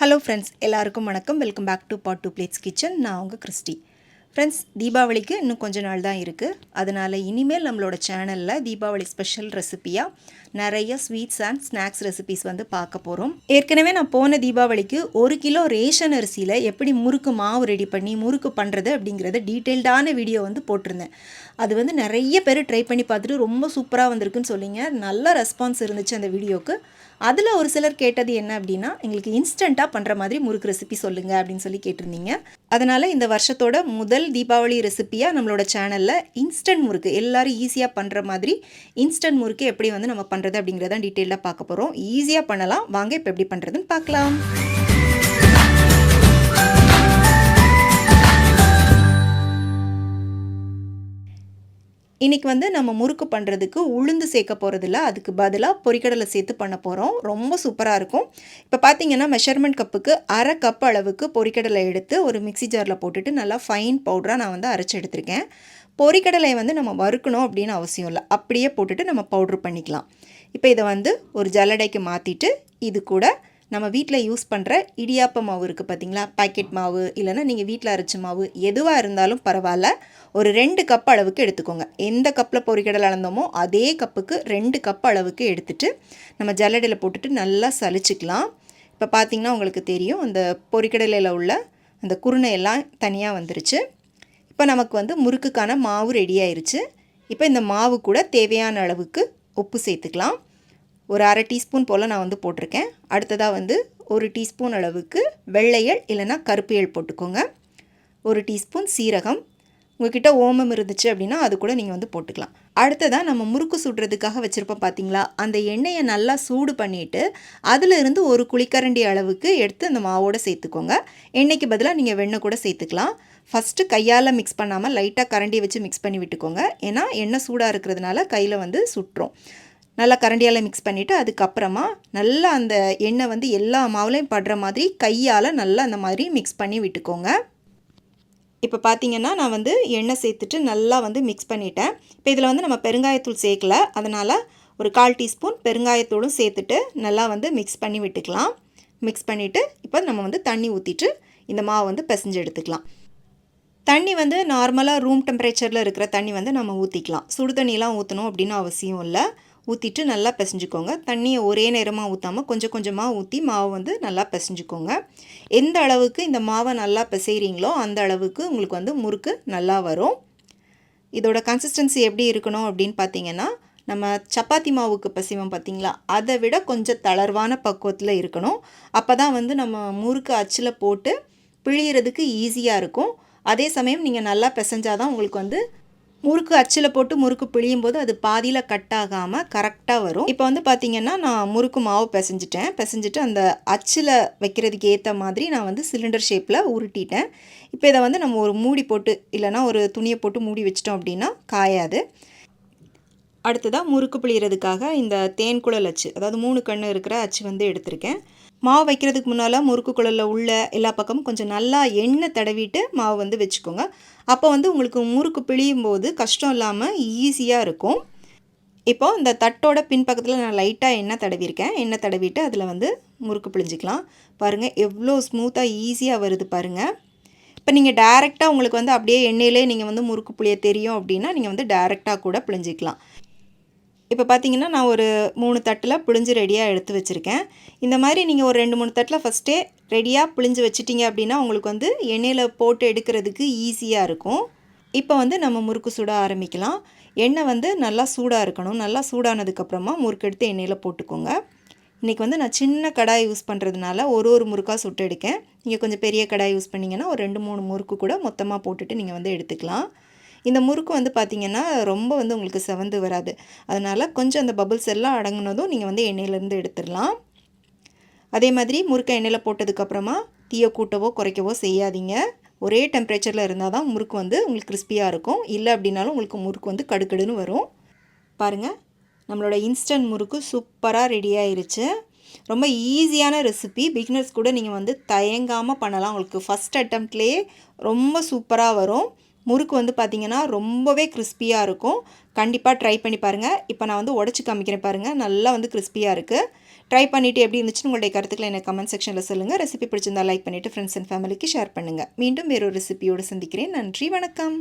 Hello friends எல்லாருக்கும் வணக்கம். Welcome back to Pot to Plates Kitchen நான் உங்கள் கிறிஸ்டி. ஃப்ரெண்ட்ஸ் தீபாவளிக்கு இன்னும் கொஞ்ச நாள் தான் இருக்குது அதனால் இனிமேல் நம்மளோட சேனலில் தீபாவளி ஸ்பெஷல் ரெசிபியாக நிறைய ஸ்வீட்ஸ் அண்ட் ஸ்நாக்ஸ் ரெசிபிஸ் வந்து பார்க்க போகிறோம் ஏற்கனவே நான் போன தீபாவளிக்கு ஒரு கிலோ ரேஷன் அரிசியில் எப்படி முறுக்கு மாவு ரெடி பண்ணி முறுக்கு பண்ணுறது அப்படிங்கிறத டீட்டெயில்டான வீடியோ வந்து போட்டிருந்தேன். அது வந்து நிறைய பேர் ட்ரை பண்ணி பார்த்துட்டு ரொம்ப சூப்பராக வந்திருக்குன்னு சொல்லிங்க நல்ல ரெஸ்பான்ஸ் இருந்துச்சு அந்த வீடியோவுக்கு அதில் ஒரு சிலர் கேட்டது என்ன அப்படின்னா எங்களுக்கு இன்ஸ்டண்ட்டாக பண்ணுற மாதிரி முறுக்கு ரெசிபி சொல்லுங்கள் அப்படின்னு சொல்லி கேட்டிருந்தீங்க. அதனால் இந்த வருஷத்தோட முதல் தீபாவளி ரெசிப்பியாக நம்மளோட சேனலில் இன்ஸ்டன்ட் முறுக்கு எல்லோரும் ஈஸியாக பண்ணுற மாதிரி இன்ஸ்டன்ட் முறுக்கு எப்படி வந்து நம்ம பண்ணுறது அப்படிங்கிறத டீட்டெயிலாக பார்க்க போகிறோம் ஈஸியாக பண்ணலாம். வாங்க இப்போ எப்படி பண்ணுறதுன்னு பார்க்கலாம். இன்றைக்கி வந்து நம்ம முறுக்கு பண்ணுறதுக்கு உளுந்து சேர்க்க போகிறதில்ல அதுக்கு பதிலாக பொரிக்கடலை சேர்த்து பண்ண போகிறோம் ரொம்ப சூப்பராக இருக்கும். இப்போ பார்த்தீங்கன்னா மெஷர்மெண்ட் கப்புக்கு அரை கப் அளவுக்கு பொரிக்கடலை எடுத்து ஒரு மிக்சி ஜாரில் போட்டுட்டு நல்லா ஃபைன் பவுடராக நான் வந்து அரைச்சி எடுத்திருக்கேன். பொரிக்கடலை வந்து நம்ம வறுக்கணும் அப்படின்னு அவசியம் இல்லை. அப்படியே போட்டுட்டு நம்ம பவுட்ரு பண்ணிக்கலாம். இப்போ இதை வந்து ஒரு ஜல்லடைக்கு மாற்றிட்டு இது கூட நம்ம வீட்டில் யூஸ் பண்ணுற இடியாப்ப மாவு இருக்குது பார்த்தீங்களா பாக்கெட் மாவு இல்லைன்னா நீங்கள் வீட்டில் அரைச்ச மாவு எதுவாக இருந்தாலும் பரவாயில்ல. ஒரு ரெண்டு கப் அளவுக்கு எடுத்துக்கோங்க. எந்த கப்பில் பொறிக்கடல் அளந்தோமோ அதே கப்புக்கு ரெண்டு கப் அளவுக்கு எடுத்துகிட்டு நம்ம ஜல்லடையில் போட்டுட்டு நல்லா சலிச்சிக்கலாம் இப்போ பார்த்திங்கன்னா உங்களுக்கு தெரியும் அந்த பொரிக்கடலையில் உள்ள அந்த குருணை எல்லாம் தனியாக வந்துருச்சு. இப்போ நமக்கு வந்து முறுக்குக்கான மாவு ரெடி ஆயிருச்சு. இப்போ இந்த மாவு கூட தேவையான அளவுக்கு உப்பு சேர்த்துக்கலாம். ஒரு அரை டீஸ்பூன் போல் நான் வந்து போட்டிருக்கேன். அடுத்ததாக வந்து ஒரு டீஸ்பூன் அளவுக்கு வெள்ளையல் இல்லைன்னா கருப்பு போட்டுக்கோங்க. ஒரு டீஸ்பூன் சீரகம். உங்ககிட்ட ஓமம் இருந்துச்சு அப்படின்னா அது கூட நீங்கள் வந்து போட்டுக்கலாம். அடுத்ததாக நம்ம முறுக்கு சுடுறதுக்காக வச்சுருப்போம் பார்த்தீங்களா அந்த எண்ணெயை நல்லா சூடு பண்ணிவிட்டு அதிலிருந்து ஒரு குழிக்கரண்டி அளவுக்கு எடுத்து அந்த மாவோடு சேர்த்துக்கோங்க. எண்ணெய்க்கு பதிலாக நீங்கள் வெண்ணெய் கூட சேர்த்துக்கலாம். ஃபஸ்ட்டு கையால் மிக்ஸ் பண்ணாமல் லைட்டாக கரண்டியை வச்சு மிக்ஸ் பண்ணி விட்டுக்கோங்க. ஏன்னா எண்ணெய் சூடாக இருக்கிறதுனால கையில் வந்து சுட்டுரும். நல்லா கரண்டியால் மிக்ஸ் பண்ணிவிட்டு அதுக்கப்புறமா நல்லா அந்த எண்ணெய் வந்து எல்லா மாவுலையும் படுற மாதிரி கையால் நல்லா அந்த மாதிரி மிக்ஸ் பண்ணி விட்டுக்கோங்க. இப்போ பார்த்தீங்கன்னா நான் வந்து எண்ணெய் சேர்த்துட்டு நல்லா வந்து மிக்ஸ் பண்ணிட்டேன். இப்போ இதில் வந்து நம்ம பெருங்காயத்தூள் சேர்க்கல. அதனால் ஒரு கால் டீஸ்பூன் பெருங்காயத்தூளும் சேர்த்துட்டு நல்லா வந்து மிக்ஸ் பண்ணி விட்டுக்கலாம். மிக்ஸ் பண்ணிவிட்டு இப்போ நம்ம வந்து தண்ணி ஊற்றிட்டு இந்த மாவை வந்து பிசைஞ்சு எடுத்துக்கலாம். தண்ணி வந்து நார்மலாக ரூம் டெம்பரேச்சரில் இருக்கிற தண்ணி வந்து நம்ம ஊற்றிக்கலாம் சுடு தண்ணியெலாம் ஊற்றணும் அப்படின்னு அவசியம் இல்லை. ஊற்றிட்டு நல்லா பிசைஞ்சுக்கோங்க. தண்ணியை ஒரே நேரமாக ஊற்றாமல் கொஞ்சம் கொஞ்சமாக ஊற்றி மாவு வந்து நல்லா பிசைஞ்சுக்கோங்க. எந்த அளவுக்கு இந்த மாவை நல்லா பிசைகிறீங்களோ அந்த அளவுக்கு உங்களுக்கு வந்து முறுக்கு நல்லா வரும். இதோட கன்சிஸ்டன்சி எப்படி இருக்கணும் அப்படின்னு பார்த்தீங்கன்னா நம்ம சப்பாத்தி மாவுக்கு பசிவோம் பார்த்திங்களா அதை விட கொஞ்சம் தளர்வான பக்குவத்தில் இருக்கணும். அப்போ தான் வந்து நம்ம முறுக்கு அச்சில் போட்டு பிழியறதுக்கு ஈஸியாக இருக்கும். அதே சமயம் நீங்கள் நல்லா பிசைஞ்சாதான் உங்களுக்கு வந்து முறுக்கு அச்சில் போட்டு முறுக்கு பிழியும் போது அது பாதியில் கட் ஆகாமல் கரெக்டாக வரும். இப்போ வந்து பார்த்திங்கன்னா நான் முறுக்கு மாவு பிசைஞ்சிட்டேன். பிசைஞ்சிட்டு அந்த அச்சில் வைக்கிறதுக்கு ஏற்ற மாதிரி நான் வந்து சிலிண்டர் ஷேப்பில் உருட்டிட்டேன். இப்போ இதை வந்து நம்ம ஒரு மூடி போட்டு இல்லைனா ஒரு துணியை போட்டு மூடி வச்சிட்டோம் அப்படின்னா காயாது. அடுத்ததாக முறுக்கு பிழிகிறதுக்காக இந்த தேன் குழல் அச்சு அதாவது மூணு கண்ணு இருக்கிற அச்சு வந்து எடுத்திருக்கேன். மாவு வைக்கிறதுக்கு முன்னால் முறுக்கு குழலில் உள்ள எல்லா பக்கமும் கொஞ்சம் நல்லா எண்ணெய் தடவிட்டு மாவு வந்து வச்சுக்கோங்க. அப்போ வந்து உங்களுக்கு முறுக்கு பிழியும் போது கஷ்டம் இல்லாமல் ஈஸியாக இருக்கும். இப்போது இந்த தட்டோட பின்பக்கத்தில் நான் லைட்டாக எண்ணெய் தடவிருக்கேன். எண்ணெய் தடவிட்டு அதில் வந்து முறுக்கு பிழிஞ்சிக்கலாம். பாருங்கள் எவ்வளோ ஸ்மூத்தாக ஈஸியாக வருது பாருங்கள் இப்போ நீங்கள் டேரெக்டாக உங்களுக்கு வந்து அப்படியே எண்ணெயிலே நீங்கள் வந்து முறுக்கு புளிய தெரியும் அப்படின்னா நீங்கள் வந்து டேரெக்டாக கூட பிழிஞ்சிக்கலாம். இப்போ பார்த்தீங்கன்னா நான் ஒரு மூணு தட்டில் புளிஞ்சு ரெடியாக எடுத்து வச்சுருக்கேன். இந்த மாதிரி நீங்கள் ஒரு ரெண்டு மூணு தட்டில் ஃபஸ்ட்டே ரெடியாக புளிஞ்சு வச்சிட்டிங்க அப்படின்னா உங்களுக்கு வந்து எண்ணெயில் போட்டு எடுக்கிறதுக்கு ஈஸியாக இருக்கும். இப்போ வந்து நம்ம முறுக்கு சுட ஆரம்பிக்கலாம். எண்ணெய் வந்து நல்லா சூடாக இருக்கணும். நல்லா சூடானதுக்கப்புறமா முறுக்கு எடுத்து எண்ணெயில் போட்டுக்கோங்க. இன்றைக்கி வந்து நான் சின்ன கடாய் யூஸ் பண்ணுறதுனால ஒரு ஒரு முறுக்காக சுட்டு எடுக்கேன். நீங்கள் கொஞ்சம் பெரிய கடாய் யூஸ் பண்ணிங்கன்னா ஒரு ரெண்டு மூணு முறுக்கு கூட மொத்தமாக போட்டுட்டு நீங்கள் வந்து எடுத்துக்கலாம். இந்த முறுக்கு வந்து பார்த்திங்கன்னா ரொம்ப வந்து உங்களுக்கு செவந்து வராது. அதனால் கொஞ்சம் அந்த பபுள்ஸ் எல்லாம் அடங்கினதும் நீங்கள் வந்து எண்ணெயிலேருந்து எடுத்துடலாம். அதே மாதிரி முறுக்கை எண்ணெயில் போட்டதுக்கப்புறமா தீயை கூட்டவோ குறைக்கவோ செய்யாதீங்க. ஒரே டெம்பரேச்சரில் இருந்தால் தான் முறுக்கு வந்து உங்களுக்கு கிறிஸ்பியாக இருக்கும். இல்லை அப்படின்னாலும் உங்களுக்கு முறுக்கு வந்து கடுக்கடுன்னு வரும். பாருங்கள் நம்மளோட இன்ஸ்டன்ட் முறுக்கு சூப்பராக ரெடி ஆயிருச்சு. ரொம்ப ஈஸியான ரெசிபி பிகினர்ஸ் கூட நீங்கள் வந்து தயங்காமல் பண்ணலாம். உங்களுக்கு ஃபஸ்ட் அட்டம்ப்ட்லேயே ரொம்ப சூப்பராக வரும். முறுக்கு வந்து பார்த்திங்கன்னா ரொம்பவே கிறிஸ்பியாக இருக்கும். கண்டிப்பாக ட்ரை பண்ணி பாருங்கள் இப்போ நான் வந்து உடச்சி காமிக்கிறேன் பாருங்கள் நல்லா வந்து கிறிஸ்பியாக இருக்குது ட்ரை பண்ணிவிட்டு எப்படி இருந்துச்சுன்னு உங்களுடைய கருத்துக்களை எனக்கு கமெண்ட் செக்ஷனில் சொல்லுங்கள் ரெசிபி பிடிச்சிருந்தா லைக் பண்ணிவிட்டு ஃப்ரெண்ட்ஸ் அண்ட் ஃபேமிலிக்கு ஷேர் பண்ணுங்கள் மீண்டும் வேறொரு ரெசிபியோடு சந்திக்கிறேன். நன்றி வணக்கம்.